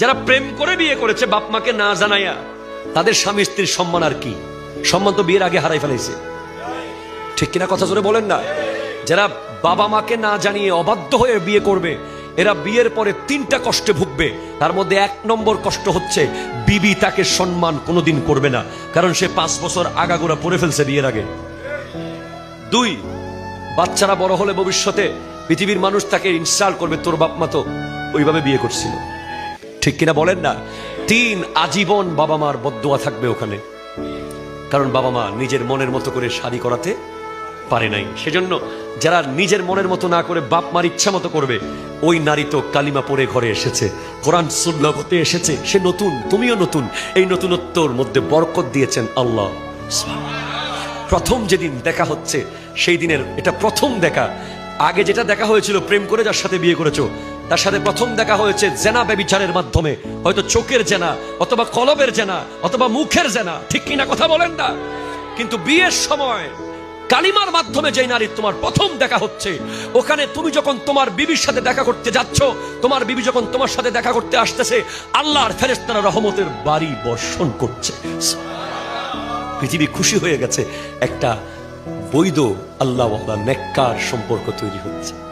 যারা প্রেম করে বিয়ে করেছে বাপ মাকে না জানাইয়া, তাদের স্বামী স্ত্রীর সম্মান আর কি? সম্মান তো বিয়ের আগে হারাই ফেলাইছে। ঠিক কিনা কথা জোরে বলেন না? যারা বাবা মাকে না জানিয়ে অবাধ্য হয়ে বিয়ে করবে, এরা বিয়ের পরে তিনটা কষ্টে ভুগবে। তার মধ্যে এক নম্বর কষ্ট হচ্ছে, বিবি তাকে সম্মান কোনোদিন করবে না, কারণ সে পাঁচ বছর আগাগোড়া পড়ে ফেলছে বিয়ের আগে। দুই, বাচ্চারা বড় হলে ভবিষ্যতে পৃথিবীর মানুষ তাকে ইনস্টল করবে, তোর বাপ মা তো ওইভাবে বিয়ে করছিল। ঠিক কিনা বলেন না? তিন আজীবন বাবা মার বদুয়া থাকবে ওখানে। কারণ বাবা মা নিজের মনের মতো করে শাড়ি করাতে পারে নাই। সেজন্য যারা নিজের মনের মতো না করে বাপ মার ইচ্ছা মতো করবে, ওই নারী তো কালিমা পরে ঘরে এসেছে, কোরআন সুন্নগতে এসেছে, সে নতুন, তুমিও নতুন। এই নতুনত্বর মধ্যে বরকত দিয়েছেন আল্লাহ। প্রথম যেদিন দেখা হচ্ছে, সেই দিনের এটা প্রথম দেখা। আগে যেটা দেখা হয়েছিল, প্রেম করে যার সাথে বিয়ে করেছ তার সাথে প্রথম দেখা হয়েছে জেনা ব্যবিচারের মাধ্যমে। হয়তো চোখের জেনা, অথবা কলবের জেনা, অথবা মুখের জেনা। ঠিক কিনা কথা বলেন না? কিন্তু বিয়ের সময় কালিমার মাধ্যমে যে নারী তোমার প্রথম দেখা হচ্ছে, ওখানে তুমি যখন তোমার বিবির সাথে দেখা করতে যাচ্ছ, তোমার বিবি যখন তোমার সাথে দেখা করতে আসতেছে, আল্লাহর ফেরেস্তারা রহমতের বাড়ি বর্ষণ করছে। পৃথিবী খুশি হয়ে গেছে, একটা বৈধ আল্লাহ নেককার সম্পর্ক তৈরি হচ্ছে।